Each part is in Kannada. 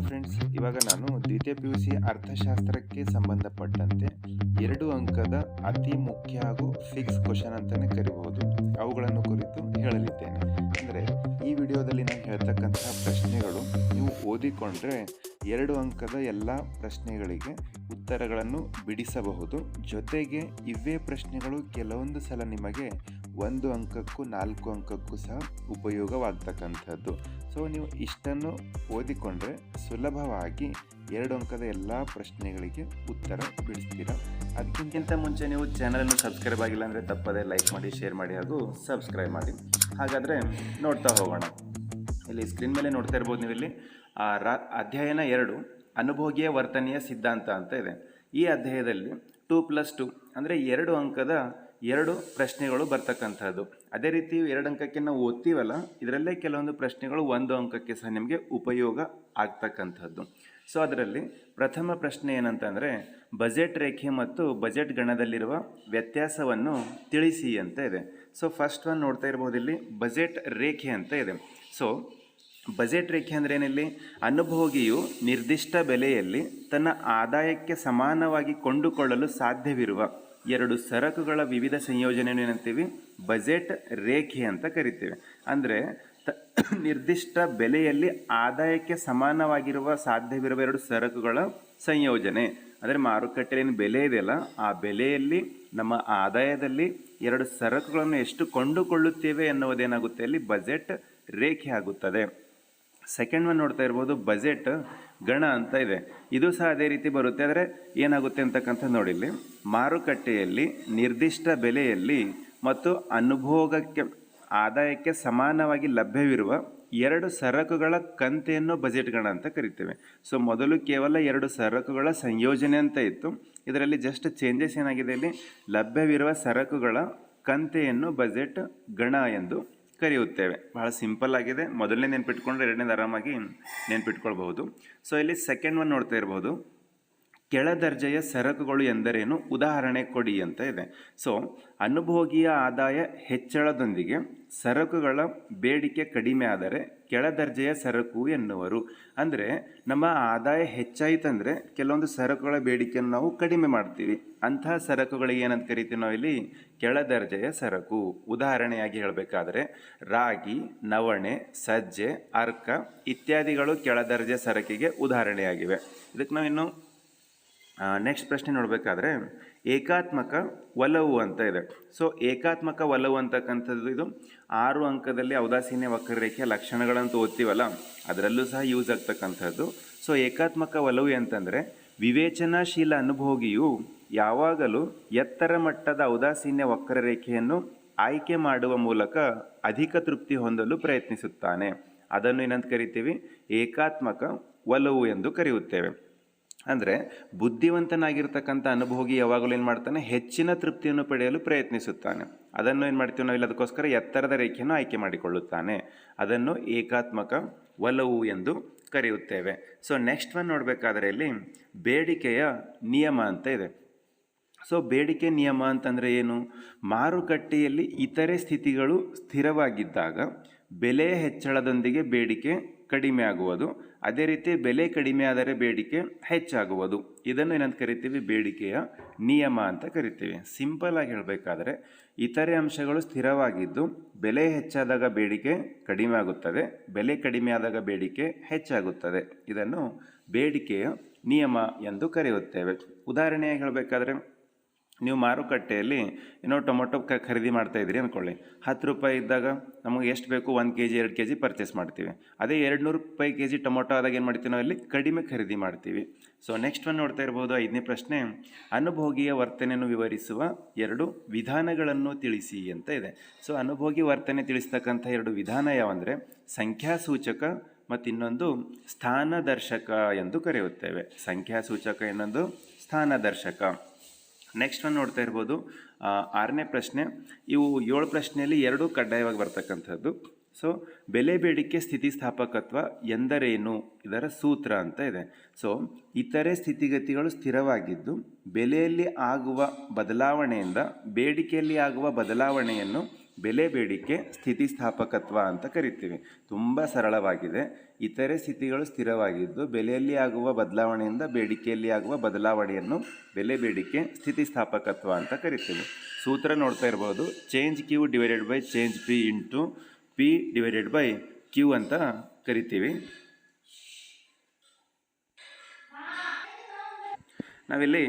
ಹಲೋ ಫ್ರೆಂಡ್ಸ್ ಇವಾಗ ನಾನು ದ್ವಿತೀಯ ಪಿ ಯು ಸಿ ಅರ್ಥಶಾಸ್ತ್ರಕ್ಕೆ ಸಂಬಂಧಪಟ್ಟಂತೆ ಎರಡು ಅಂಕದ ಅತಿ ಮುಖ್ಯ ಹಾಗೂ ಫಿಕ್ಸ್ ಕ್ವಶನ್ ಅಂತಲೇ ಕರಿಬಹುದು. ಅವುಗಳನ್ನು ಕುರಿತು ಹೇಳಲಿದ್ದೇನೆ. ಅಂದರೆ ಈ ವಿಡಿಯೋದಲ್ಲಿ ನಾನು ಹೇಳ್ತಕ್ಕಂತಹ ಪ್ರಶ್ನೆಗಳು ನೀವು ಓದಿಕೊಂಡ್ರೆ ಎರಡು ಅಂಕದ ಎಲ್ಲ ಪ್ರಶ್ನೆಗಳಿಗೆ ಉತ್ತರಗಳನ್ನು ಬಿಡಿಸಬಹುದು. ಜೊತೆಗೆ ಇವೇ ಪ್ರಶ್ನೆಗಳು ಕೆಲವೊಂದು ಸಲ ನಿಮಗೆ ಒಂದು ಅಂಕಕ್ಕೂ ನಾಲ್ಕು ಅಂಕಕ್ಕೂ ಸಹ ಉಪಯೋಗವಾಗ್ತಕ್ಕಂಥದ್ದು. ಸೊ ನೀವು ಇಷ್ಟನ್ನು ಓದಿಕೊಂಡ್ರೆ ಸುಲಭವಾಗಿ ಎರಡು ಅಂಕದ ಎಲ್ಲ ಪ್ರಶ್ನೆಗಳಿಗೆ ಉತ್ತರ ಬಿಡಿಸ್ತೀರಾ? ಅದಕ್ಕಿಂತ ಮುಂಚೆ ನೀವು ಚಾನಲನ್ನು ಸಬ್ಸ್ಕ್ರೈಬ್ ಆಗಿಲ್ಲ ಅಂದರೆ ತಪ್ಪದೇ ಲೈಕ್ ಮಾಡಿ, ಶೇರ್ ಮಾಡಿ ಹಾಗೂ ಸಬ್ಸ್ಕ್ರೈಬ್ ಮಾಡಿ. ಹಾಗಾದರೆ ನೋಡ್ತಾ ಹೋಗೋಣ. ಇಲ್ಲಿ ಸ್ಕ್ರೀನ್ ಮೇಲೆ ನೋಡ್ತಾ ಇರ್ಬೋದು ನೀವು ಇಲ್ಲಿ ಅಧ್ಯಯನ ಎರಡು, ಅನುಭೋಗಿಯ ವರ್ತನೆಯ ಸಿದ್ಧಾಂತ ಅಂತ ಇದೆ. ಈ ಅಧ್ಯಾಯದಲ್ಲಿ ಟೂ ಪ್ಲಸ್ ಟು ಅಂದರೆ ಎರಡು ಅಂಕದ ಎರಡು ಪ್ರಶ್ನೆಗಳು ಬರ್ತಕ್ಕಂಥದ್ದು. ಅದೇ ರೀತಿ ಎರಡು ಅಂಕಕ್ಕೆ ನಾವು ಓದ್ತೀವಲ್ಲ, ಇದರಲ್ಲೇ ಕೆಲವೊಂದು ಪ್ರಶ್ನೆಗಳು ಒಂದು ಅಂಕಕ್ಕೆ ಸಹ ನಿಮಗೆ ಉಪಯೋಗ ಆಗ್ತಕ್ಕಂಥದ್ದು. ಸೊ ಅದರಲ್ಲಿ ಪ್ರಥಮ ಪ್ರಶ್ನೆ ಏನಂತಂದರೆ, ಬಜೆಟ್ ರೇಖೆ ಮತ್ತು ಬಜೆಟ್ ಗಣದಲ್ಲಿರುವ ವ್ಯತ್ಯಾಸವನ್ನು ತಿಳಿಸಿ ಅಂತ ಇದೆ. ಸೊ ಫಸ್ಟ್ ಒನ್ ನೋಡ್ತಾ ಇರ್ಬೋದು ಇಲ್ಲಿ, ಬಜೆಟ್ ರೇಖೆ ಅಂತ ಇದೆ. ಸೊ ಬಜೆಟ್ ರೇಖೆ ಅಂದರೆ ಏನಿಲ್ಲಿ? ಅನುಭೋಗಿಯು ನಿರ್ದಿಷ್ಟ ಬೆಲೆಯಲ್ಲಿ ತನ್ನ ಆದಾಯಕ್ಕೆ ಸಮಾನವಾಗಿ ಕೊಂಡುಕೊಳ್ಳಲು ಸಾಧ್ಯವಿರುವ ಎರಡು ಸರಕುಗಳ ವಿವಿಧ ಸಂಯೋಜನೆಯನ್ನು ಏನಂತೀವಿ? ಬಜೆಟ್ ರೇಖೆ ಅಂತ ಕರಿತೇವೆ. ಅಂದರೆ ತ ನಿರ್ದಿಷ್ಟ ಬೆಲೆಯಲ್ಲಿ ಆದಾಯಕ್ಕೆ ಸಮಾನವಾಗಿರುವ ಸಾಧ್ಯವಿರುವ ಎರಡು ಸರಕುಗಳ ಸಂಯೋಜನೆ. ಅಂದರೆ ಮಾರುಕಟ್ಟೆಯಲ್ಲಿ ಏನು ಬೆಲೆ ಇದೆಯಲ್ಲ, ಆ ಬೆಲೆಯಲ್ಲಿ ನಮ್ಮ ಆದಾಯದಲ್ಲಿ ಎರಡು ಸರಕುಗಳನ್ನು ಎಷ್ಟು ಕೊಂಡುಕೊಳ್ಳುತ್ತೇವೆ ಎನ್ನುವುದೇನಾಗುತ್ತೆ ಅಲ್ಲಿ ಬಜೆಟ್ ರೇಖೆ ಆಗುತ್ತದೆ. ಸೆಕೆಂಡ್ ಒನ್ ನೋಡ್ತಾ ಇರ್ಬೋದು ಬಜೆಟ್ ಗಣ ಅಂತ ಇದೆ. ಇದು ಸಹ ಅದೇ ರೀತಿ ಬರುತ್ತೆ, ಆದರೆ ಏನಾಗುತ್ತೆ ಅಂತಕ್ಕಂಥ ನೋಡಿಲ್ಲಿ ಮಾರುಕಟ್ಟೆಯಲ್ಲಿ ನಿರ್ದಿಷ್ಟ ಬೆಲೆಯಲ್ಲಿ ಮತ್ತು ಅನುಭೋಗಕ್ಕೆ, ಆದಾಯಕ್ಕೆ ಸಮಾನವಾಗಿ ಲಭ್ಯವಿರುವ ಎರಡು ಸರಕುಗಳ ಕಂತೆಯನ್ನು ಬಜೆಟ್ ಗಣ ಅಂತ ಕರಿತೇವೆ. ಸೊ ಮೊದಲು ಕೇವಲ ಎರಡು ಸರಕುಗಳ ಸಂಯೋಜನೆ ಅಂತ ಇತ್ತು. ಇದರಲ್ಲಿ ಜಸ್ಟ್ ಚೇಂಜಸ್ ಏನಾಗಿದೆ ಇಲ್ಲಿ? ಲಭ್ಯವಿರುವ ಸರಕುಗಳ ಕಂತೆಯನ್ನು ಬಜೆಟ್ ಗಣ ಎಂದು ಕರೆಯುತ್ತೇವೆ. ಬಹಳ ಸಿಂಪಲ್ ಆಗಿದೆ. ಮೊದಲನೇ ನೆನ್ಪಿಟ್ಕೊಂಡ್ರೆ ಎರಡನೇದು ಆರಾಮಾಗಿ ನೆನ್ಪಿಟ್ಕೊಳ್ಬಹುದು. ಸೊ ಇಲ್ಲಿ ಸೆಕೆಂಡ್ ಒನ್ ನೋಡ್ತಾ ಇರಬಹುದು ಕೆಳ ದರ್ಜೆಯ ಸರಕುಗಳು ಎಂದರೇನು? ಉದಾಹರಣೆ ಕೊಡಿ ಅಂತ ಇದೆ. ಸೊ ಅನುಭೋಗಿಯ ಆದಾಯ ಹೆಚ್ಚಳದೊಂದಿಗೆ ಸರಕುಗಳ ಬೇಡಿಕೆ ಕಡಿಮೆ ಆದರೆ ಕೆಳ ದರ್ಜೆಯ ಸರಕು ಎನ್ನುವರು. ಅಂದರೆ ನಮ್ಮ ಆದಾಯ ಹೆಚ್ಚಾಯಿತಂದರೆ ಕೆಲವೊಂದು ಸರಕುಗಳ ಬೇಡಿಕೆಯನ್ನು ನಾವು ಕಡಿಮೆ ಮಾಡ್ತೀವಿ. ಅಂತಹ ಸರಕುಗಳಿಗೆ ಏನಂತ ಕರಿತೀವಿ ನಾವು ಇಲ್ಲಿ ಕೆಳದರ್ಜೆಯ ಸರಕು. ಉದಾಹರಣೆಯಾಗಿ ಹೇಳಬೇಕಾದ್ರೆ ರಾಗಿ, ನವಣೆ, ಸಜ್ಜೆ, ಅರ್ಕ ಇತ್ಯಾದಿಗಳು ಕೆಳ ದರ್ಜೆ ಸರಕಿಗೆ ಉದಾಹರಣೆಯಾಗಿವೆ. ಇದಕ್ಕೆ ನಾವಿನ್ನು ನೆಕ್ಸ್ಟ್ ಪ್ರಶ್ನೆ ನೋಡಬೇಕಾದ್ರೆ ಏಕಾತ್ಮಕ ಒಲವು ಅಂತ ಇದೆ. ಸೊ ಏಕಾತ್ಮಕ ಒಲವು ಅಂತಕ್ಕಂಥದ್ದು ಇದು. ಆರು ಅಂಕದಲ್ಲಿ ಔದಾಸೀನ್ಯ ವಕ್ರರೇಖೆಯ ಲಕ್ಷಣಗಳನ್ನು ಓದ್ತೀವಲ್ಲ, ಅದರಲ್ಲೂ ಸಹ ಯೂಸ್ ಆಗ್ತಕ್ಕಂಥದ್ದು. ಸೊ ಏಕಾತ್ಮಕ ಒಲವು ಅಂತಂದರೆ ವಿವೇಚನಾಶೀಲ ಅನುಭೋಗಿಯು ಯಾವಾಗಲೂ ಎತ್ತರ ಮಟ್ಟದ ಔದಾಸೀನ್ಯ ವಕ್ರರೇಖೆಯನ್ನು ಆಯ್ಕೆ ಮಾಡುವ ಮೂಲಕ ಅಧಿಕ ತೃಪ್ತಿ ಹೊಂದಲು ಪ್ರಯತ್ನಿಸುತ್ತಾನೆ. ಅದನ್ನು ಏನಂತ ಕರಿತೀವಿ? ಏಕಾತ್ಮಕ ಒಲವು ಎಂದು ಕರೆಯುತ್ತೇವೆ. ಅಂದರೆ ಬುದ್ಧಿವಂತನಾಗಿರ್ತಕ್ಕಂಥ ಅನುಭೋಗಿ ಯಾವಾಗಲೂ ಏನು ಮಾಡ್ತಾನೆ? ಹೆಚ್ಚಿನ ತೃಪ್ತಿಯನ್ನು ಪಡೆಯಲು ಪ್ರಯತ್ನಿಸುತ್ತಾನೆ. ಅದನ್ನು ಏನು ಮಾಡ್ತೀವಿ ನಾವು ಇಲ್ಲಿ ಅದಕ್ಕೋಸ್ಕರ ಎತ್ತರದ ರೇಖೆಯನ್ನು ಆಯ್ಕೆ ಮಾಡಿಕೊಳ್ಳುತ್ತಾನೆ. ಅದನ್ನು ಏಕಾತ್ಮಕ ಒಲವು ಎಂದು ಕರೆಯುತ್ತೇವೆ. ಸೊ ನೆಕ್ಸ್ಟ್ ಒನ್ ನೋಡಬೇಕಾದ್ರೆ ಇಲ್ಲಿ ಬೇಡಿಕೆಯ ನಿಯಮ ಅಂತ ಇದೆ. ಸೊ ಬೇಡಿಕೆ ನಿಯಮ ಅಂತಂದರೆ ಏನು? ಮಾರುಕಟ್ಟೆಯಲ್ಲಿ ಇತರೆ ಸ್ಥಿತಿಗಳು ಸ್ಥಿರವಾಗಿದ್ದಾಗ ಬೆಲೆಯ ಹೆಚ್ಚಳದೊಂದಿಗೆ ಬೇಡಿಕೆ ಕಡಿಮೆ ಆಗುವುದು ಅದೇ ರೀತಿ ಬೆಲೆ ಕಡಿಮೆ ಆದರೆ ಬೇಡಿಕೆ ಹೆಚ್ಚಾಗುವುದು. ಇದನ್ನು ಏನಂತ ಕರಿತೀವಿ? ಬೇಡಿಕೆಯ ನಿಯಮ ಅಂತ ಕರಿತೀವಿ. ಸಿಂಪಲ್ ಆಗಿ ಹೇಳಬೇಕಾದ್ರೆ, ಇತರೆ ಅಂಶಗಳು ಸ್ಥಿರವಾಗಿದ್ದು ಬೆಲೆ ಹೆಚ್ಚಾದಾಗ ಬೇಡಿಕೆ ಕಡಿಮೆ ಆಗುತ್ತದೆ, ಬೆಲೆ ಕಡಿಮೆ ಆದಾಗ ಬೇಡಿಕೆ ಹೆಚ್ಚಾಗುತ್ತದೆ. ಇದನ್ನು ಬೇಡಿಕೆಯ ನಿಯಮ ಎಂದು ಕರೆಯುತ್ತೇವೆ. ಉದಾಹರಣೆಯಾಗಿ ಹೇಳಬೇಕಾದ್ರೆ ನೀವು ಮಾರುಕಟ್ಟೆಯಲ್ಲಿ ಏನೋ ಟೊಮೊಟೊ ಕ ಖರೀದಿ ಮಾಡ್ತಾ ಇದ್ದೀರಿ ಅಂದ್ಕೊಳ್ಳಿ. ಹತ್ತು ರೂಪಾಯಿ ಇದ್ದಾಗ ನಮಗೆ ಎಷ್ಟು ಬೇಕು? ಒಂದು ಕೆ ಜಿ ಎರಡು ಕೆ ಜಿ ಪರ್ಚೇಸ್ ಮಾಡ್ತೀವಿ. ಅದೇ ಎರಡು ನೂರು ರೂಪಾಯಿ ಕೆ ಜಿ ಟೊಮೊಟೊ ಆದಾಗ ಏನು ಮಾಡ್ತೀವಿ ನಾವು ಅಲ್ಲಿ ಕಡಿಮೆ ಖರೀದಿ ಮಾಡ್ತೀವಿ. ಸೊ ನೆಕ್ಸ್ಟ್ ಒಂದು ನೋಡ್ತಾ ಇರ್ಬೋದು. ಐದನೇ ಪ್ರಶ್ನೆ, ಅನುಭೋಗಿಯ ವರ್ತನೆಯನ್ನು ವಿವರಿಸುವ ಎರಡು ವಿಧಾನಗಳನ್ನು ತಿಳಿಸಿ ಅಂತ ಇದೆ. ಸೊ ಅನುಭೋಗಿ ವರ್ತನೆ ತಿಳಿಸ್ತಕ್ಕಂಥ ಎರಡು ವಿಧಾನ ಯಾವಂದರೆ, ಸಂಖ್ಯಾಸೂಚಕ ಮತ್ತು ಇನ್ನೊಂದು ಸ್ಥಾನದರ್ಶಕ ಎಂದು ಕರೆಯುತ್ತೇವೆ. ಸಂಖ್ಯಾಸೂಚಕ ಇನ್ನೊಂದು ಸ್ಥಾನದರ್ಶಕ. ನೆಕ್ಸ್ಟ್ ಒಂದು ನೋಡ್ತಾ ಇರ್ಬೋದು. ಆರನೇ ಪ್ರಶ್ನೆ. ಇವು ಏಳು ಪ್ರಶ್ನೆಯಲ್ಲಿ ಎರಡೂ ಕಡ್ಡಾಯವಾಗಿ ಬರ್ತಕ್ಕಂಥದ್ದು. ಸೊ ಬೆಲೆ ಬೇಡಿಕೆ ಸ್ಥಿತಿಸ್ಥಾಪಕತ್ವ ಎಂದರೇನು? ಇದರ ಸೂತ್ರ ಅಂತ ಇದೆ. ಸೊ ಇತರೆ ಸ್ಥಿತಿಗತಿಗಳು ಸ್ಥಿರವಾಗಿದ್ದು, ಬೆಲೆಯಲ್ಲಿ ಆಗುವ ಬದಲಾವಣೆಯಿಂದ ಬೇಡಿಕೆಯಲ್ಲಿ ಆಗುವ ಬದಲಾವಣೆಯನ್ನು ಬೆಲೆ ಬೇಡಿಕೆ, ಸ್ಥಿತಿಸ್ಥಾಪಕತ್ವ ಅಂತ ಕರಿತೀವಿ. ತುಂಬ ಸರಳವಾಗಿದೆ. ಇತರೆ ಸ್ಥಿತಿಗಳು ಸ್ಥಿರವಾಗಿದ್ದು ಬೆಲೆಯಲ್ಲಿ ಆಗುವ ಬದಲಾವಣೆಯಿಂದ ಬೇಡಿಕೆಯಲ್ಲಿ ಆಗುವ ಬದಲಾವಣೆಯನ್ನು ಬೆಲೆ ಬೇಡಿಕೆ, ಸ್ಥಿತಿಸ್ಥಾಪಕತ್ವ ಅಂತ ಕರಿತೀವಿ. ಸೂತ್ರ ನೋಡ್ತಾ ಇರ್ಬೋದು. Change Q divided by change P into P divided by Q ಅಂತ ಕರಿತೀವಿ. ನಾವಿಲ್ಲಿ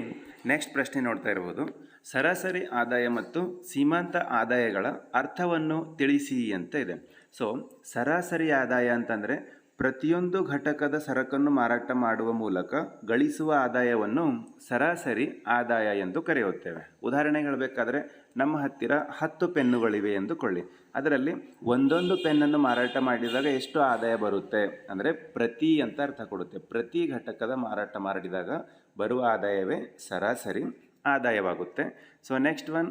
ನೆಕ್ಸ್ಟ್ ಪ್ರಶ್ನೆ ನೋಡ್ತಾ ಇರ್ಬೋದು. ಸರಾಸರಿ ಆದಾಯ ಮತ್ತು ಸೀಮಾಂತ ಆದಾಯಗಳ ಅರ್ಥವನ್ನು ತಿಳಿಸಿ ಅಂತ ಇದೆ. ಸೊ ಸರಾಸರಿ ಆದಾಯ ಅಂತಂದರೆ ಪ್ರತಿಯೊಂದು ಘಟಕದ ಸರಕನ್ನು ಮಾರಾಟ ಮಾಡುವ ಮೂಲಕ ಗಳಿಸುವ ಆದಾಯವನ್ನು ಸರಾಸರಿ ಆದಾಯ ಎಂದು ಕರೆಯುತ್ತೇವೆ. ಉದಾಹರಣೆ ಹೇಳಬೇಕಾದ್ರೆ ನಮ್ಮ ಹತ್ತಿರ ಹತ್ತು ಪೆನ್ನುಗಳಿವೆ ಎಂದುಕೊಳ್ಳಿ. ಅದರಲ್ಲಿ ಒಂದೊಂದು ಪೆನ್ನನ್ನು ಮಾರಾಟ ಮಾಡಿದಾಗ ಎಷ್ಟು ಆದಾಯ ಬರುತ್ತೆ? ಅಂದರೆ ಪ್ರತಿ ಅಂತ ಅರ್ಥ ಕೊಡುತ್ತೆ. ಪ್ರತಿ ಘಟಕದ ಮಾರಾಟ ಮಾಡಿದಾಗ ಬರುವ ಆದಾಯವೇ ಸರಾಸರಿ ಆದಾಯವಾಗುತ್ತೆ. ಸೊ ನೆಕ್ಸ್ಟ್ ಒನ್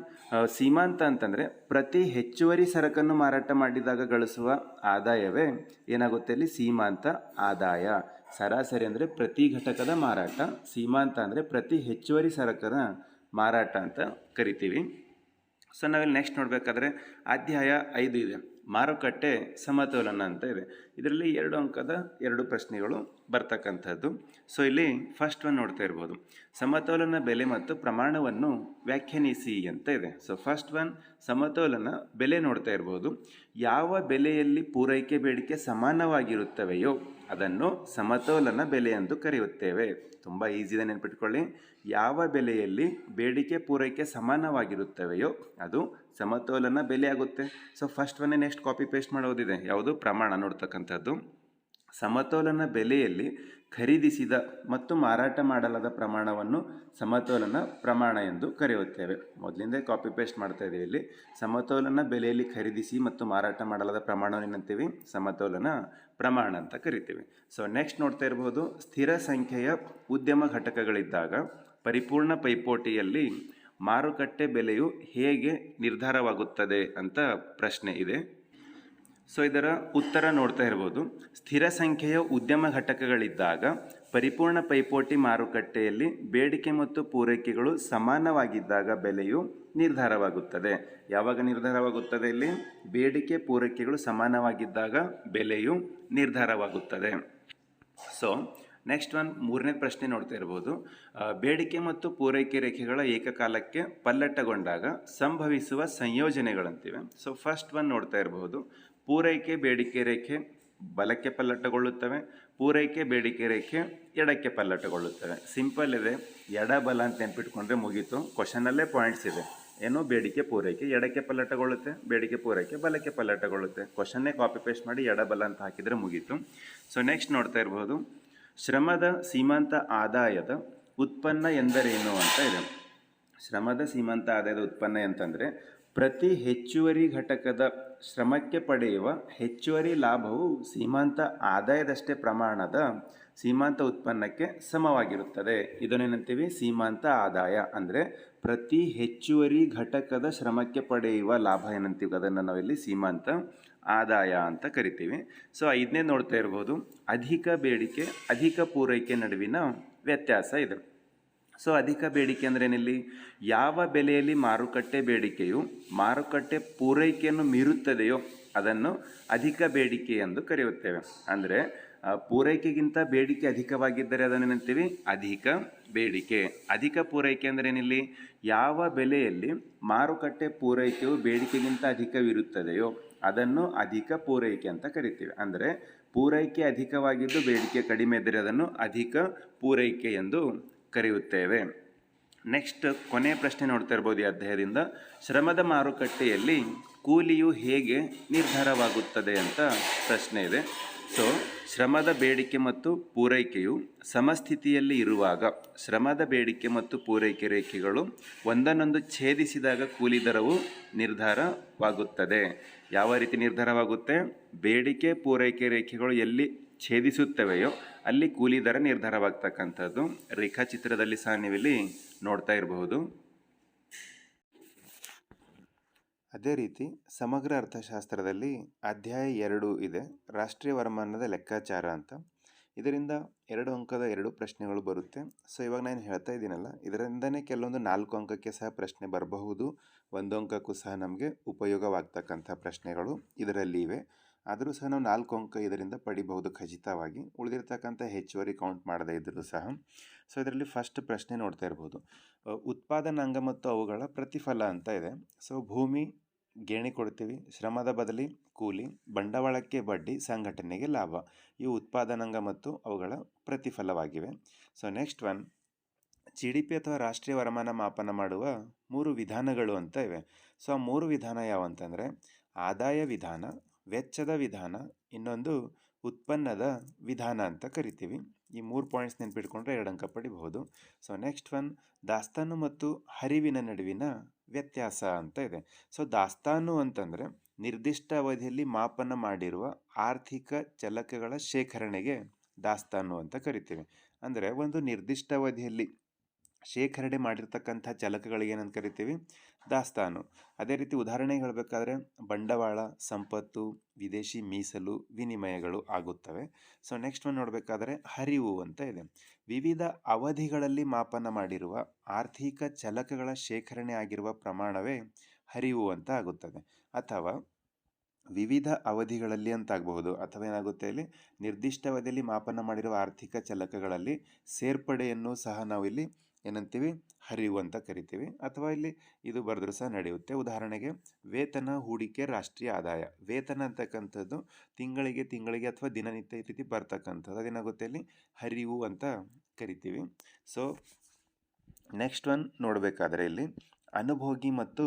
ಸೀಮಾಂತ ಅಂತಂದರೆ ಪ್ರತಿ ಹೆಚ್ಚುವರಿ ಸರಕನ್ನು ಮಾರಾಟ ಮಾಡಿದಾಗ ಗಳಿಸುವ ಆದಾಯವೇ ಏನಾಗುತ್ತೆ ಅಲ್ಲಿ? ಸೀಮಾಂತ ಆದಾಯ. ಸರಾಸರಿ ಅಂದರೆ ಪ್ರತಿ ಘಟಕದ ಮಾರಾಟ. ಸೀಮಾಂತ ಅಂದರೆ ಪ್ರತಿ ಹೆಚ್ಚುವರಿ ಸರಕದ ಮಾರಾಟ ಅಂತ ಕರಿತೀವಿ. ಸೊ ನಾವಿಲ್ಲಿ ನೆಕ್ಸ್ಟ್ ನೋಡಬೇಕಾದ್ರೆ ಅಧ್ಯಾಯ ಐದು ಇದೆ. ಮಾರುಕಟ್ಟೆ ಸಮತೋಲನ ಅಂತ ಇದೆ. ಇದರಲ್ಲಿ ಎರಡು ಅಂಕದ ಎರಡು ಪ್ರಶ್ನೆಗಳು ಬರ್ತಕ್ಕಂಥದ್ದು. ಸೊ ಇಲ್ಲಿ ಫಸ್ಟ್ ಒನ್ ನೋಡ್ತಾ ಇರ್ಬೋದು. ಸಮತೋಲನ ಬೆಲೆ ಮತ್ತು ಪ್ರಮಾಣವನ್ನು ವ್ಯಾಖ್ಯಾನಿಸಿ ಅಂತ ಇದೆ. ಸೊ ಫಸ್ಟ್ ಒನ್ ಸಮತೋಲನ ಬೆಲೆ ನೋಡ್ತಾ ಇರ್ಬೋದು. ಯಾವ ಬೆಲೆಯಲ್ಲಿ ಪೂರೈಕೆ ಬೇಡಿಕೆ ಸಮಾನವಾಗಿರುತ್ತವೆಯೋ ಅದನ್ನು ಸಮತೋಲನ ಬೆಲೆ ಎಂದು ಕರೆಯುತ್ತೇವೆ. ತುಂಬ ಈಸಿದೆ ನೆನಪಿಟ್ಕೊಳ್ಳಿ. ಯಾವ ಬೆಲೆಯಲ್ಲಿ ಬೇಡಿಕೆ ಪೂರೈಕೆ ಸಮಾನವಾಗಿರುತ್ತವೆಯೋ ಅದು ಸಮತೋಲನ ಬೆಲೆ ಆಗುತ್ತೆ. ಸೊ ಫಸ್ಟ್ ಒನ್ನೇ ನೆಕ್ಸ್ಟ್ ಕಾಪಿ ಪೇಸ್ಟ್ ಮಾಡೋದಿದೆ. ಯಾವುದು? ಪ್ರಮಾಣ ನೋಡ್ತಕ್ಕಂಥದ್ದು. ಸಮತೋಲನ ಬೆಲೆಯಲ್ಲಿ ಖರೀದಿಸಿದ ಮತ್ತು ಮಾರಾಟ ಮಾಡಲಾದ ಪ್ರಮಾಣವನ್ನು ಸಮತೋಲನ ಪ್ರಮಾಣ ಎಂದು ಕರೆಯುತ್ತೇವೆ. ಮೊದಲಿಂದ ಕಾಪಿ ಪೇಸ್ಟ್ ಮಾಡ್ತಾ ಇದ್ದೀವಿ ಇಲ್ಲಿ. ಸಮತೋಲನ ಬೆಲೆಯಲ್ಲಿ ಖರೀದಿಸಿ ಮತ್ತು ಮಾರಾಟ ಮಾಡಲಾದ ಪ್ರಮಾಣವನ್ನು ಏನಂತೀವಿ? ಸಮತೋಲನ ಪ್ರಮಾಣ ಅಂತ ಕರಿತೀವಿ. ಸೊ ನೆಕ್ಸ್ಟ್ ನೋಡ್ತಾ ಇರ್ಬೋದು, ಸ್ಥಿರ ಸಂಖ್ಯೆಯ ಉದ್ಯಮ ಘಟಕಗಳಿದ್ದಾಗ ಪರಿಪೂರ್ಣ ಪೈಪೋಟಿಯಲ್ಲಿ ಮಾರುಕಟ್ಟೆ ಬೆಲೆಯು ಹೇಗೆ ನಿರ್ಧಾರವಾಗುತ್ತದೆ ಅಂತ ಪ್ರಶ್ನೆ ಇದೆ. ಸೊ ಇದರ ಉತ್ತರ ನೋಡ್ತಾ ಇರ್ಬೋದು. ಸ್ಥಿರ ಸಂಖ್ಯೆಯ ಉದ್ಯಮ ಘಟಕಗಳಿದ್ದಾಗ ಪರಿಪೂರ್ಣ ಪೈಪೋಟಿ ಮಾರುಕಟ್ಟೆಯಲ್ಲಿ ಬೇಡಿಕೆ ಮತ್ತು ಪೂರೈಕೆಗಳು ಸಮಾನವಾಗಿದ್ದಾಗ ಬೆಲೆಯು ನಿರ್ಧಾರವಾಗುತ್ತದೆ. ಯಾವಾಗ ನಿರ್ಧಾರವಾಗುತ್ತದೆ ಇಲ್ಲಿ? ಬೇಡಿಕೆ, ಪೂರೈಕೆಗಳು ಸಮಾನವಾಗಿದ್ದಾಗ ಬೆಲೆಯು ನಿರ್ಧಾರವಾಗುತ್ತದೆ. ಸೊ ನೆಕ್ಸ್ಟ್ ಒನ್ ಮೂರನೇ ಪ್ರಶ್ನೆ ನೋಡ್ತಾ ಇರ್ಬೋದು. ಬೇಡಿಕೆ ಮತ್ತು ಪೂರೈಕೆ ರೇಖೆಗಳ ಏಕಕಾಲಕ್ಕೆ ಪಲ್ಲಟಗೊಂಡಾಗ ಸಂಭವಿಸುವ ಸಂಯೋಜನೆಗಳಂತಿವೆ. ಸೊ ಫಸ್ಟ್ ಒನ್ ನೋಡ್ತಾ ಇರಬಹುದು ಪೂರೈಕೆ ಬೇಡಿಕೆ ರೇಖೆ ಬಲಕ್ಕೆ ಪಲ್ಲಟಗೊಳ್ಳುತ್ತವೆ, ಪೂರೈಕೆ ಬೇಡಿಕೆ ರೇಖೆ ಎಡಕ್ಕೆ ಪಲ್ಲಟಗೊಳ್ಳುತ್ತವೆ. ಸಿಂಪಲ್ ಇದೆ. ಎಡ ಬಲ ಅಂತ ನೆನ್ಪಿಟ್ಕೊಂಡ್ರೆ ಮುಗೀತು. ಕ್ವಶನಲ್ಲೇ ಪಾಯಿಂಟ್ಸ್ ಇದೆ. ಏನು? ಬೇಡಿಕೆ, ಪೂರೈಕೆ. ಎಡಕ್ಕೆ ಪಲ್ಲಟಗೊಳ್ಳುತ್ತೆ, ಬೇಡಿಕೆ, ಪೂರೈಕೆ. ಬಲಕ್ಕೆ ಪಲ್ಲಟಗೊಳ್ಳುತ್ತೆ. ಕ್ವಶನ್ನೇ ಕಾಪಿ ಪೇಸ್ಟ್ ಮಾಡಿ ಎಡ ಬಲ ಅಂತ ಹಾಕಿದರೆ ಮುಗೀತು. ಸೊ ನೆಕ್ಸ್ಟ್ ನೋಡ್ತಾ ಇರ್ಬೋದು. ಶ್ರಮದ ಸೀಮಾಂತ ಆದಾಯದ ಉತ್ಪನ್ನ ಎಂದರೇನು ಅಂತ ಇದೆ. ಶ್ರಮದ ಸೀಮಂತ ಆದಾಯದ ಉತ್ಪನ್ನ ಅಂತಂದರೆ ಪ್ರತಿ ಹೆಚ್ಚುವರಿ ಘಟಕದ ಶ್ರಮಕ್ಕೆ ಪಡೆಯುವ ಹೆಚ್ಚುವರಿ ಲಾಭವು ಸೀಮಾಂತ ಆದಾಯದಷ್ಟೇ ಪ್ರಮಾಣದ ಸೀಮಾಂತ ಉತ್ಪನ್ನಕ್ಕೆ ಸಮವಾಗಿರುತ್ತದೆ. ಇದನ್ನೇನಂತೀವಿ ಸೀಮಾಂತ ಆದಾಯ. ಅಂದರೆ ಪ್ರತಿ ಹೆಚ್ಚುವರಿ ಘಟಕದ ಶ್ರಮಕ್ಕೆ ಪಡೆಯುವ ಲಾಭ ಏನಂತೀವಿ? ಅದನ್ನು ನಾವಿಲ್ಲಿ ಸೀಮಾಂತ ಆದಾಯ ಅಂತ ಕರಿತೀವಿ. ಸೊ ಐದನೇ ನೋಡ್ತಾ ಇರ್ಬೋದು. ಅಧಿಕ ಬೇಡಿಕೆ, ಅಧಿಕ ಪೂರೈಕೆ ನಡುವಿನ ವ್ಯತ್ಯಾಸ ಇದೆ. ಸೊ ಅಧಿಕ ಬೇಡಿಕೆ ಅಂದ್ರೆ ಏನಿಲ್ಲಿ ಯಾವ ಬೆಲೆಯಲ್ಲಿ ಮಾರುಕಟ್ಟೆ ಬೇಡಿಕೆಯು ಮಾರುಕಟ್ಟೆ ಪೂರೈಕೆಯನ್ನು ಮೀರುತ್ತದೆಯೋ ಅದನ್ನು ಅಧಿಕ ಬೇಡಿಕೆ ಎಂದು ಕರೆಯುತ್ತೇವೆ. ಅಂದರೆ ಪೂರೈಕೆಗಿಂತ ಬೇಡಿಕೆ ಅಧಿಕವಾಗಿದ್ದರೆ ಅದನ್ನೇನಂತೀವಿ ಅಧಿಕ ಬೇಡಿಕೆ. ಅಧಿಕ ಪೂರೈಕೆ ಅಂದರೆ ಏನಿಲ್ಲಿ ಯಾವ ಬೆಲೆಯಲ್ಲಿ ಮಾರುಕಟ್ಟೆ ಪೂರೈಕೆಯು ಬೇಡಿಕೆಗಿಂತ ಅಧಿಕವಿರುತ್ತದೆಯೋ ಅದನ್ನು ಅಧಿಕ ಪೂರೈಕೆ ಅಂತ ಕರಿತೀವಿ. ಅಂದರೆ, ಪೂರೈಕೆ ಅಧಿಕವಾಗಿದ್ದು ಬೇಡಿಕೆ ಕಡಿಮೆ ಇದ್ದರೆ ಅದನ್ನು ಅಧಿಕ ಪೂರೈಕೆ ಎಂದು ಕರೆಯುತ್ತೇವೆ. ನೆಕ್ಸ್ಟ್ ಕೊನೆ ಪ್ರಶ್ನೆ ನೋಡ್ತಾ ಇರ್ಬೋದು ಈ ಅಧ್ಯಾಯದಿಂದ. ಶ್ರಮದ ಮಾರುಕಟ್ಟೆಯಲ್ಲಿ ಕೂಲಿಯು ಹೇಗೆ ನಿರ್ಧಾರವಾಗುತ್ತದೆ ಅಂತ ಪ್ರಶ್ನೆ ಇದೆ. ಸೊ ಶ್ರಮದ ಬೇಡಿಕೆ ಮತ್ತು ಪೂರೈಕೆಯು ಸಮಸ್ಥಿತಿಯಲ್ಲಿ ಇರುವಾಗ ಶ್ರಮದ ಬೇಡಿಕೆ ಮತ್ತು ಪೂರೈಕೆ ರೇಖೆಗಳು ಒಂದನ್ನೊಂದು ಛೇದಿಸಿದಾಗ ಕೂಲಿ ದರವು ನಿರ್ಧಾರವಾಗುತ್ತದೆ. ಯಾವ ರೀತಿ ನಿರ್ಧಾರವಾಗುತ್ತೆ? ಬೇಡಿಕೆ, ಪೂರೈಕೆ ರೇಖೆಗಳು ಎಲ್ಲಿ ಛೇದಿಸುತ್ತವೆಯೋ, ಅಲ್ಲಿ ಕೂಲಿ ದರ ನಿರ್ಧಾರವಾಗ್ತಕ್ಕಂಥದ್ದು ರೇಖಾಚಿತ್ರದಲ್ಲಿ ಸಹ ನೀವಿಲ್ಲಿ ನೋಡ್ತಾ ಇರಬಹುದು. ಅದೇ ರೀತಿ ಸಮಗ್ರ ಅರ್ಥಶಾಸ್ತ್ರದಲ್ಲಿ ಅಧ್ಯಾಯ ಎರಡು ಇದೆ, ರಾಷ್ಟ್ರೀಯ ವರಮಾನದ ಲೆಕ್ಕಾಚಾರ ಅಂತ. ಇದರಿಂದ ಎರಡು ಅಂಕದ ಎರಡು ಪ್ರಶ್ನೆಗಳು ಬರುತ್ತೆ. ಸೊ ಇವಾಗ ನಾನು ಹೇಳ್ತಾ ಇದ್ದೀನಲ್ಲ, ಇದರಿಂದನೇ ಕೆಲವೊಂದು ನಾಲ್ಕು ಅಂಕಕ್ಕೆ ಸಹ ಪ್ರಶ್ನೆ ಬರಬಹುದು. ಒಂದು ಅಂಕಕ್ಕೂ ಸಹ ನಮಗೆ ಉಪಯೋಗವಾಗ್ತಕ್ಕಂಥ ಪ್ರಶ್ನೆಗಳು ಇದರಲ್ಲಿ ಇವೆ. ಆದರೂ ಸಹ ನಾವು ನಾಲ್ಕು ಅಂಕ ಇದರಿಂದ ಪಡಿಬಹುದು ಖಚಿತವಾಗಿ. ಉಳಿದಿರ್ತಕ್ಕಂಥ ಹೆಚ್ಚುವರಿ ಕೌಂಟ್ ಮಾಡದೇ ಇದ್ದರೂ ಸಹ. ಸೊ ಇದರಲ್ಲಿ ಫಸ್ಟ್ ಪ್ರಶ್ನೆ ನೋಡ್ತಾ ಇರ್ಬೋದು. ಉತ್ಪಾದನಾಂಗ ಮತ್ತು ಅವುಗಳ ಪ್ರತಿಫಲ ಅಂತ ಇದೆ. ಸೊ ಭೂಮಿ, ಗೇಣಿ ಕೊಡ್ತೀವಿ, ಶ್ರಮದ ಬದಲಿ ಕೂಲಿ, ಬಂಡವಾಳಕ್ಕೆ ಬಡ್ಡಿ, ಸಂಘಟನೆಗೆ ಲಾಭ. ಇವು ಉತ್ಪಾದನಾಂಗ ಮತ್ತು ಅವುಗಳ ಪ್ರತಿಫಲವಾಗಿವೆ. So next one G D P ಅಥವಾ ರಾಷ್ಟ್ರೀಯ ವರಮಾನ ಮಾಪನ ಮಾಡುವ ಮೂರು ವಿಧಾನಗಳು ಅಂತ ಇವೆ. ಸೊ ಆ ಮೂರು ವಿಧಾನ ಯಾವಂತಂದರೆ, ಆದಾಯ ವಿಧಾನ ವೆಚ್ಚದ ವಿಧಾನ, ಇನ್ನೊಂದು ಉತ್ಪನ್ನದ ವಿಧಾನ ಅಂತ ಕರಿತೀವಿ. ಈ ಮೂರು ಪಾಯಿಂಟ್ಸ್ ನೆನ್ಪಿಟ್ಕೊಂಡ್ರೆ ಎರಡು ಅಂಕ ಪಡಿಬಹುದು. ಸೊ ನೆಕ್ಸ್ಟ್ ಒನ್ ದಾಸ್ತಾನು ಮತ್ತು ಹರಿವಿನ ನಡುವಿನ ವ್ಯತ್ಯಾಸ ಅಂತ ಇದೆ. ಸೊ ದಾಸ್ತಾನು ಅಂತಂದರೆ ನಿರ್ದಿಷ್ಟ ಅವಧಿಯಲ್ಲಿ ಮಾಪನ ಮಾಡಿರುವ ಆರ್ಥಿಕ ಚಲಕಗಳ ಶೇಖರಣೆಗೆ ದಾಸ್ತಾನು ಅಂತ ಕರಿತೀವಿ. ಅಂದರೆ ಒಂದು ನಿರ್ದಿಷ್ಟ ಅವಧಿಯಲ್ಲಿ ಶೇಖರಣೆ ಮಾಡಿರ್ತಕ್ಕಂಥ ಚಲಕಗಳಿಗೆ ಏನಂತ ಕರಿತೀವಿ? ದಾಸ್ತಾನು. ಅದೇ ರೀತಿ ಉದಾಹರಣೆ ಹೇಳಬೇಕಾದ್ರೆ ಬಂಡವಾಳ, ಸಂಪತ್ತು, ವಿದೇಶಿ ಮೀಸಲು, ವಿನಿಮಯಗಳು ಆಗುತ್ತವೆ. ಸೊ ನೆಕ್ಸ್ಟ್ ಒಂದು ನೋಡಬೇಕಾದ್ರೆ ಹರಿವು ಅಂತ ಇದೆ. ವಿವಿಧ ಅವಧಿಗಳಲ್ಲಿ ಮಾಪನ ಮಾಡಿರುವ ಆರ್ಥಿಕ ಚಲಕಗಳ ಶೇಖರಣೆ ಆಗಿರುವ ಪ್ರಮಾಣವೇ ಹರಿವು ಅಂತ ಆಗುತ್ತದೆ. ಅಥವಾ ವಿವಿಧ ಅವಧಿಗಳಲ್ಲಿ ಅಂತ ಆಗಬಹುದು. ಅಥವಾ ಏನಾಗುತ್ತೆ ಇಲ್ಲಿ? ನಿರ್ದಿಷ್ಟ ಅವಧಿಯಲ್ಲಿ ಮಾಪನ ಮಾಡಿರುವ ಆರ್ಥಿಕ ಚಲಕಗಳಲ್ಲಿ ಸೇರ್ಪಡೆಯನ್ನು ಸಹ ನಾವು ಇಲ್ಲಿ ಏನಂತೀವಿ? ಹರಿವು ಅಂತ ಕರಿತೀವಿ. ಅಥವಾ ಇಲ್ಲಿ ಇದು ಬರೆದ್ರೂ ಸಹ ನಡೆಯುತ್ತೆ. ಉದಾಹರಣೆಗೆ ವೇತನ ಹೂಡಿಕೆ ರಾಷ್ಟ್ರೀಯ ಆದಾಯ. ವೇತನ ಅಂತಕ್ಕಂಥದ್ದು ತಿಂಗಳಿಗೆ ತಿಂಗಳಿಗೆ ಅಥವಾ ದಿನನಿತ್ಯ ಈ ರೀತಿ ಬರ್ತಕ್ಕಂಥದ್ದು. ಅದೇನಾಗುತ್ತೆ ಇಲ್ಲಿ? ಹರಿವು ಅಂತ ಕರಿತೀವಿ. ಸೊ ನೆಕ್ಸ್ಟ್ ಒನ್ ನೋಡಬೇಕಾದ್ರೆ ಇಲ್ಲಿ ಅನುಭೋಗಿ ಮತ್ತು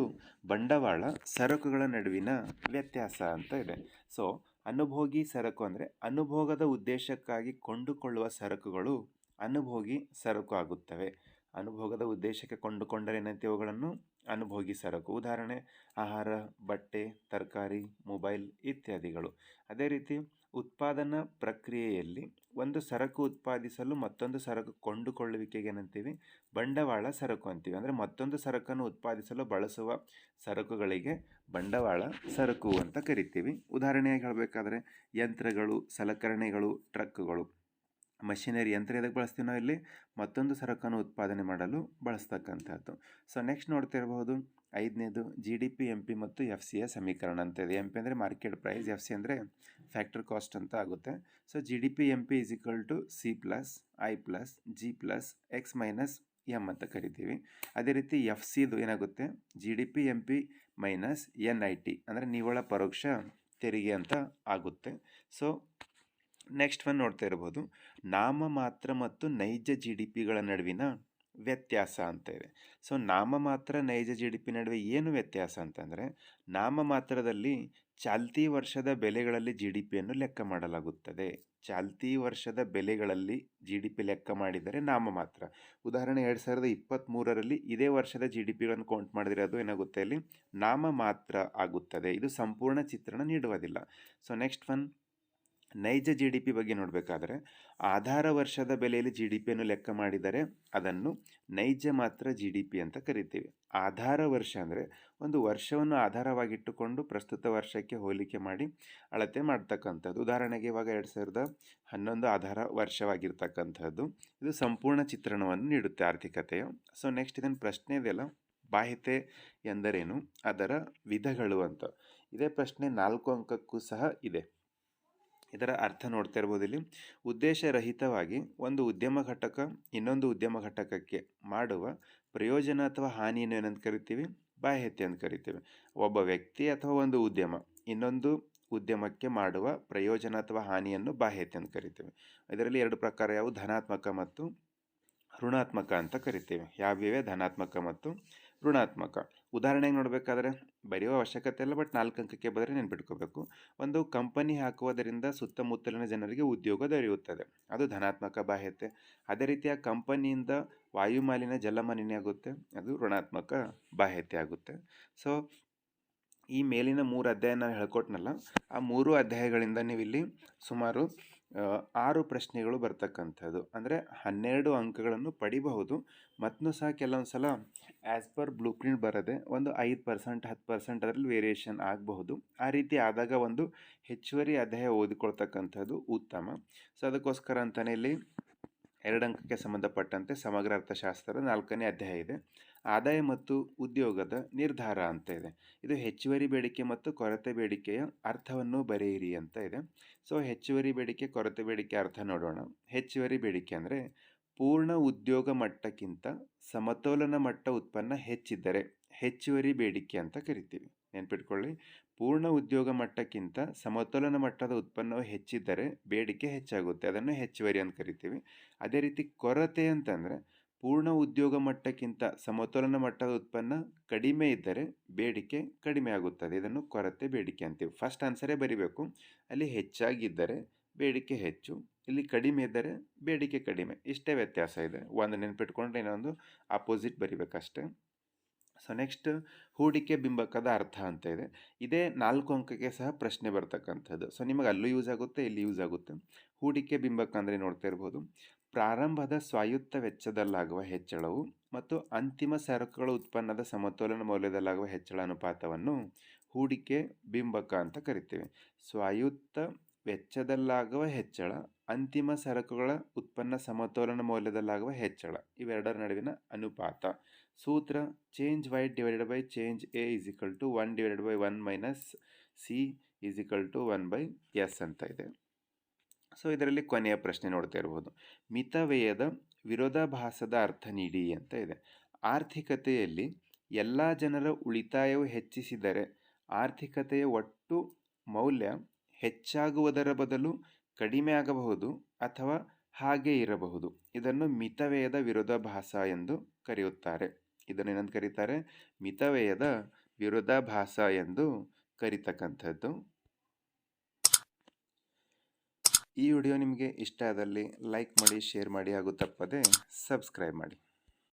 ಬಂಡವಾಳ ಸರಕುಗಳ ನಡುವಿನ ವ್ಯತ್ಯಾಸ ಅಂತ ಇದೆ. ಸೊ ಅನುಭೋಗಿ ಸರಕು ಅಂದರೆ ಅನುಭೋಗದ ಉದ್ದೇಶಕ್ಕಾಗಿ ಕೊಂಡುಕೊಳ್ಳುವ ಸರಕುಗಳು ಅನುಭೋಗಿ ಸರಕು ಆಗುತ್ತವೆ. ಅನುಭೋಗದ ಉದ್ದೇಶಕ್ಕೆ ಕೊಂಡುಕೊಂಡರೆ ಏನಂತೆ ಅವುಗಳನ್ನು? ಅನುಭೋಗಿ ಸರಕು, ಉದಾಹರಣೆ, ಆಹಾರ, ಬಟ್ಟೆ, ತರಕಾರಿ, ಮೊಬೈಲ್ ಇತ್ಯಾದಿಗಳು. ಅದೇ ರೀತಿ ಉತ್ಪಾದನಾ ಪ್ರಕ್ರಿಯೆಯಲ್ಲಿ ಒಂದು ಸರಕು ಉತ್ಪಾದಿಸಲು ಮತ್ತೊಂದು ಸರಕು ಕೊಂಡುಕೊಳ್ಳುವಿಕೆಗೆ ಏನಂತೀವಿ? ಬಂಡವಾಳ ಸರಕು ಅಂತೀವಿ. ಅಂದರೆ ಮತ್ತೊಂದು ಸರಕನ್ನು ಉತ್ಪಾದಿಸಲು ಬಳಸುವ ಸರಕುಗಳಿಗೆ ಬಂಡವಾಳ ಸರಕು ಅಂತ ಕರಿತೀವಿ. ಉದಾಹರಣೆಯಾಗಿ ಹೇಳಬೇಕಾದ್ರೆ ಯಂತ್ರಗಳು, ಸಲಕರಣೆಗಳು, ಟ್ರಕ್ಗಳು. ಮಷಿನರಿ ಯಂತ್ರ ಎದಕ್ಕೆ ಬಳಸ್ತೀವಿ ನಾವು ಇಲ್ಲಿ? ಮತ್ತೊಂದು ಸರಕನ್ನು ಉತ್ಪಾದನೆ ಮಾಡಲು ಬಳಸ್ತಕ್ಕಂಥದ್ದು. ಸೊ ನೆಕ್ಸ್ಟ್ ನೋಡ್ತಾ ಇರಬಹುದು ಐದನೇದು G D P M P ಮತ್ತು ಎಫ್ ಸಿ ಎ ಸಮೀಕರಣ ಅಂತ ಇದೆ. ಎಂ ಪಿ ಅಂದರೆ ಮಾರ್ಕೆಟ್ ಪ್ರೈಸ್ ಎಫ್ ಸಿ ಅಂದರೆ ಫ್ಯಾಕ್ಟರ್ ಕಾಸ್ಟ್ ಅಂತ ಆಗುತ್ತೆ. So G D P M P is equal to C plus I plus G plus X minus M ಅಂತ ಕರಿತೀವಿ. ಅದೇ ರೀತಿ ಎಫ್ ಸಿದು ಏನಾಗುತ್ತೆ? G D P M P minus N I T ಅಂದರೆ ನಿವ್ವಳ ಪರೋಕ್ಷ ತೆರಿಗೆ ಅಂತ ಆಗುತ್ತೆ. ಸೊ ನೆಕ್ಸ್ಟ್ ಒನ್ ನೋಡ್ತಾ ಇರ್ಬೋದು. ನಾಮಮಾತ್ರ ಮತ್ತು ನೈಜ ಜಿ ಡಿ ಪಿಗಳ ನಡುವಿನ ವ್ಯತ್ಯಾಸ ಅಂತ ಇದೆ. ಸೊ ನಾಮಮಾತ್ರ ನೈಜ ಜಿ ಡಿ ಪಿ ನಡುವೆ ಏನು ವ್ಯತ್ಯಾಸ ಅಂತಂದರೆ ನಾಮಮಾತ್ರದಲ್ಲಿ ಚಾಲ್ತಿ ವರ್ಷದ ಬೆಲೆಗಳಲ್ಲಿ ಜಿ ಡಿ ಪಿಯನ್ನು ಲೆಕ್ಕ ಮಾಡಲಾಗುತ್ತದೆ. ಚಾಲ್ತಿ ವರ್ಷದ ಬೆಲೆಗಳಲ್ಲಿ ಜಿ ಡಿ ಪಿ ಲೆಕ್ಕ ಮಾಡಿದರೆ ನಾಮಮಾತ್ರ ಉದಾಹರಣೆ ಎರಡು ಸಾವಿರದ ಇಪ್ಪತ್ತ್ಮೂರರಲ್ಲಿ ಇದೇ ವರ್ಷದ ಜಿ ಡಿ ಪಿಗಳನ್ನು ಕೌಂಟ್ ಮಾಡಿದರೆ ಅದು ಏನಾಗುತ್ತೆ ಅಲ್ಲಿ? ನಾಮಮಾತ್ರ ಆಗುತ್ತದೆ. ಇದು ಸಂಪೂರ್ಣ ಚಿತ್ರಣ ನೀಡುವುದಿಲ್ಲ. ಸೊ ನೆಕ್ಸ್ಟ್ ಒನ್ ನೈಜ ಜಿ ಡಿ ಪಿ ಬಗ್ಗೆ ನೋಡಬೇಕಾದ್ರೆ ಆಧಾರ ವರ್ಷದ ಬೆಲೆಯಲ್ಲಿ ಜಿ ಡಿ ಪಿಯನ್ನು ಲೆಕ್ಕ ಮಾಡಿದರೆ ಅದನ್ನು ನೈಜ ಮಾತ್ರ ಜಿ ಡಿ ಪಿ ಅಂತ ಕರಿತೀವಿ. ಆಧಾರ ವರ್ಷ ಅಂದರೆ ಒಂದು ವರ್ಷವನ್ನು ಆಧಾರವಾಗಿಟ್ಟುಕೊಂಡು ಪ್ರಸ್ತುತ ವರ್ಷಕ್ಕೆ ಹೋಲಿಕೆ ಮಾಡಿ ಅಳತೆ ಮಾಡ್ತಕ್ಕಂಥದ್ದು. ಉದಾಹರಣೆಗೆ ಇವಾಗ ಎರಡು ಸಾವಿರದ ಹನ್ನೊಂದು ಆಧಾರ ವರ್ಷವಾಗಿರ್ತಕ್ಕಂಥದ್ದು. ಇದು ಸಂಪೂರ್ಣ ಚಿತ್ರಣವನ್ನು ನೀಡುತ್ತೆ ಆರ್ಥಿಕತೆಯ. ಸೊ ನೆಕ್ಸ್ಟ್ ಇದನ್ನು ಪ್ರಶ್ನೆ ಇದೆಯಲ್ಲ? ಬಾಹ್ಯತೆ ಎಂದರೇನು? ಅದರ ವಿಧಗಳು ಅಂತ. ಇದೇ ಪ್ರಶ್ನೆ ನಾಲ್ಕು ಅಂಕಕ್ಕೂ ಸಹ ಇದೆ. ಇದರ ಅರ್ಥ ನೋಡ್ತಾ ಇರ್ಬೋದು ಇಲ್ಲಿ ಉದ್ದೇಶರಹಿತವಾಗಿ ಒಂದು ಉದ್ಯಮ ಘಟಕ ಇನ್ನೊಂದು ಉದ್ಯಮ ಘಟಕಕ್ಕೆ ಮಾಡುವ ಪ್ರಯೋಜನ ಅಥವಾ ಹಾನಿಯನ್ನು ಏನಂತ ಕರಿತೀವಿ? ಬಾಹ್ಯತೆ ಅಂತ ಕರಿತೀವಿ. ಒಬ್ಬ ವ್ಯಕ್ತಿ ಅಥವಾ ಒಂದು ಉದ್ಯಮ ಇನ್ನೊಂದು ಉದ್ಯಮಕ್ಕೆ ಮಾಡುವ ಪ್ರಯೋಜನ ಅಥವಾ ಹಾನಿಯನ್ನು ಬಾಹ್ಯತೆ ಅಂತ ಕರಿತೀವಿ. ಇದರಲ್ಲಿ ಎರಡು ಪ್ರಕಾರ ಯಾವು ಧನಾತ್ಮಕ ಮತ್ತು ಋಣಾತ್ಮಕ ಅಂತ ಕರಿತೀವಿ. ಯಾವ್ಯಾವೆ ಧನಾತ್ಮಕ ಮತ್ತು ಋಣಾತ್ಮಕ. ಉದಾಹರಣೆಗೆ ನೋಡಬೇಕಾದ್ರೆ, ಬರೆಯುವ ಅವಶ್ಯಕತೆ ಇಲ್ಲ, ಬಟ್ ನಾಲ್ಕು ಅಂಕಕ್ಕೆ ಬಂದರೆ ನೆನ್ಪಿಟ್ಕೋಬೇಕು. ಒಂದು ಕಂಪನಿ ಹಾಕುವುದರಿಂದ ಸುತ್ತಮುತ್ತಲಿನ ಜನರಿಗೆ ಉದ್ಯೋಗ ದೊರೆಯುತ್ತದೆ. ಅದು ಧನಾತ್ಮಕ ಬಾಹ್ಯತೆ. ಅದೇ ರೀತಿ ಆ ಕಂಪನಿಯಿಂದ ವಾಯುಮಾಲಿನ್ಯ ಜಲಮಾಲಿನ್ಯ ಆಗುತ್ತೆ, ಅದು ಋಣಾತ್ಮಕ ಬಾಹ್ಯತೆ ಆಗುತ್ತೆ. ಸೊ, ಈ ಮೇಲಿನ ಮೂರು ಅಧ್ಯಾಯ ನಾನು ಹೇಳ್ಕೊಟ್ನಲ್ಲ, ಆ ಮೂರು ಅಧ್ಯಾಯಗಳಿಂದ ನೀವಿಲ್ಲಿ ಸುಮಾರು ಆರು ಪ್ರಶ್ನೆಗಳು ಬರ್ತಕ್ಕಂಥದ್ದು. ಅಂದರೆ ಹನ್ನೆರಡು ಅಂಕಗಳನ್ನು ಪಡಿಬಹುದು. ಮತ್ತು ಸಹ ಕೆಲವೊಂದು ಸಲ ಆ್ಯಸ್ ಪರ್ ಬ್ಲೂ ಪ್ರಿಂಟ್ ಬರದೆ ಒಂದು ಐದು ಪರ್ಸೆಂಟ್ ಹತ್ತು ಪರ್ಸೆಂಟ್ ಅದರಲ್ಲಿ ವೇರಿಯೇಷನ್ ಆಗಬಹುದು. ಆ ರೀತಿ ಆದಾಗ ಒಂದು ಹೆಚ್ಚುವರಿ ಅಧ್ಯಾಯ ಓದಿಕೊಳ್ತಕ್ಕಂಥದ್ದು ಉತ್ತಮ. ಸೊ ಅದಕ್ಕೋಸ್ಕರ ಅಂತಲೇ ಇಲ್ಲಿ ಎರಡು ಅಂಕಕ್ಕೆ ಸಂಬಂಧಪಟ್ಟಂತೆ ಸಮಗ್ರ ಅರ್ಥಶಾಸ್ತ್ರದ ನಾಲ್ಕನೇ ಅಧ್ಯಾಯ ಇದೆ. ಆದಾಯ ಮತ್ತು ಉದ್ಯೋಗದ ನಿರ್ಧಾರ ಅಂತ ಇದೆ. ಇದು ಹೆಚ್ಚುವರಿ ಬೇಡಿಕೆ ಮತ್ತು ಕೊರತೆ ಬೇಡಿಕೆಯ ಅರ್ಥವನ್ನು ಬರೆಯಿರಿ ಅಂತ ಇದೆ. ಸೊ ಹೆಚ್ಚುವರಿ ಬೇಡಿಕೆ, ಕೊರತೆ ಬೇಡಿಕೆ ಅರ್ಥ ನೋಡೋಣ. ಹೆಚ್ಚುವರಿ ಬೇಡಿಕೆ ಅಂದರೆ ಪೂರ್ಣ ಉದ್ಯೋಗ ಮಟ್ಟಕ್ಕಿಂತ ಸಮತೋಲನ ಮಟ್ಟ ಉತ್ಪನ್ನ ಹೆಚ್ಚಿದ್ದರೆ ಹೆಚ್ಚುವರಿ ಬೇಡಿಕೆ ಅಂತ ಕರಿತೀವಿ. ನೆನ್ಪಿಟ್ಕೊಳ್ಳಿ, ಪೂರ್ಣ ಉದ್ಯೋಗ ಮಟ್ಟಕ್ಕಿಂತ ಸಮತೋಲನ ಮಟ್ಟದ ಉತ್ಪನ್ನವು ಹೆಚ್ಚಿದ್ದರೆ ಬೇಡಿಕೆ ಹೆಚ್ಚಾಗುತ್ತೆ. ಅದನ್ನು ಹೆಚ್ಚುವರಿ ಅಂತ ಕರಿತೀವಿ. ಅದೇ ರೀತಿ ಕೊರತೆ ಅಂತಂದರೆ ಪೂರ್ಣ ಉದ್ಯೋಗ ಮಟ್ಟಕ್ಕಿಂತ ಸಮತೋಲನ ಮಟ್ಟದ ಉತ್ಪನ್ನ ಕಡಿಮೆ ಇದ್ದರೆ ಬೇಡಿಕೆ ಕಡಿಮೆ ಆಗುತ್ತದೆ. ಇದನ್ನು ಕೊರತೆ ಬೇಡಿಕೆ ಅಂತೀವಿ. ಫಸ್ಟ್ ಆನ್ಸರೇ ಬರಿಬೇಕು. ಅಲ್ಲಿ ಹೆಚ್ಚಾಗಿದ್ದರೆ ಬೇಡಿಕೆ ಹೆಚ್ಚು ಇಲ್ಲಿ ಕಡಿಮೆ ಇದ್ದರೆ ಬೇಡಿಕೆ ಕಡಿಮೆ. ಇಷ್ಟೇ ವ್ಯತ್ಯಾಸ ಇದೆ. ಒಂದು ನೆನ್ಪಿಟ್ಕೊಂಡ್ರೆ ಇನ್ನೊಂದು ಅಪೋಸಿಟ್ ಬರಿಬೇಕಷ್ಟೆ. ಸೊ ನೆಕ್ಸ್ಟ್ ಹೂಡಿಕೆ ಬಿಂಬಕದ ಅರ್ಥ ಅಂತ ಇದೆ. ಇದೇ ನಾಲ್ಕು ಅಂಕಕ್ಕೆ ಸಹ ಪ್ರಶ್ನೆ ಬರ್ತಕ್ಕಂಥದ್ದು. ಸೊ ನಿಮಗೆ ಅಲ್ಲೂ ಯೂಸ್ ಆಗುತ್ತೆ, ಇಲ್ಲಿ ಯೂಸ್ ಆಗುತ್ತೆ. ಹೂಡಿಕೆ ಬಿಂಬಕ ಅಂದರೆ ನೋಡ್ತಾ ಇರ್ಬೋದು. ಪ್ರಾರಂಭದ ಸ್ವಾಯುತ್ತ ವೆಚ್ಚದಲ್ಲಾಗುವ ಹೆಚ್ಚಳವು ಮತ್ತು ಅಂತಿಮ ಸರಕುಗಳ ಉತ್ಪನ್ನದ ಸಮತೋಲನ ಮೌಲ್ಯದಲ್ಲಾಗುವ ಹೆಚ್ಚಳ ಅನುಪಾತವನ್ನು ಹೂಡಿಕೆ ಬಿಂಬಕ ಅಂತ ಕರಿತೇವೆ. ಸ್ವಾಯುತ್ತ ವೆಚ್ಚದಲ್ಲಾಗುವ ಹೆಚ್ಚಳ ಅಂತಿಮ ಸರಕುಗಳ ಉತ್ಪನ್ನ ಸಮತೋಲನ ಮೌಲ್ಯದಲ್ಲಾಗುವ ಹೆಚ್ಚಳ. ಇವೆರಡರ ನಡುವಿನ ಅನುಪಾತ. ಸೂತ್ರ change Y divided by change A is equal to one divided by one minus C is equal to one by S ಅಂತ ಇದೆ. ಸೊ ಇದರಲ್ಲಿ ಕೊನೆಯ ಪ್ರಶ್ನೆ ನೋಡ್ತಾ ಇರಬಹುದು ಮಿತವ್ಯಯದ ವಿರೋಧಾಭಾಸದ ಅರ್ಥ ನೀಡಿ ಅಂತ ಇದೆ. ಆರ್ಥಿಕತೆಯಲ್ಲಿ ಎಲ್ಲ ಜನರ ಉಳಿತಾಯವು ಹೆಚ್ಚಿಸಿದರೆ ಆರ್ಥಿಕತೆಯ ಒಟ್ಟು ಮೌಲ್ಯ ಹೆಚ್ಚಾಗುವುದರ ಬದಲು ಕಡಿಮೆ ಆಗಬಹುದು ಅಥವಾ ಹಾಗೆ ಇರಬಹುದು. ಇದನ್ನು ಮಿತವ್ಯಯದ ವಿರೋಧಾಭಾಸ ಎಂದು ಕರೆಯುತ್ತಾರೆ. ಇದನ್ನು ಏನಂತ ಕರೀತಾರೆ? ಮಿತವ್ಯಯದ ವಿರೋಧಾಭಾಸ ಎಂದು ಕರೀತಕ್ಕಂಥದ್ದು. ಈ ವಿಡಿಯೋ ನಿಮಗೆ ಇಷ್ಟ ಆದಲ್ಲಿ ಲೈಕ್ ಮಾಡಿ, ಶೇರ್ ಮಾಡಿ ಹಾಗೂ ತಪ್ಪದೆ ಸಬ್ಸ್ಕ್ರೈಬ್ ಮಾಡಿ.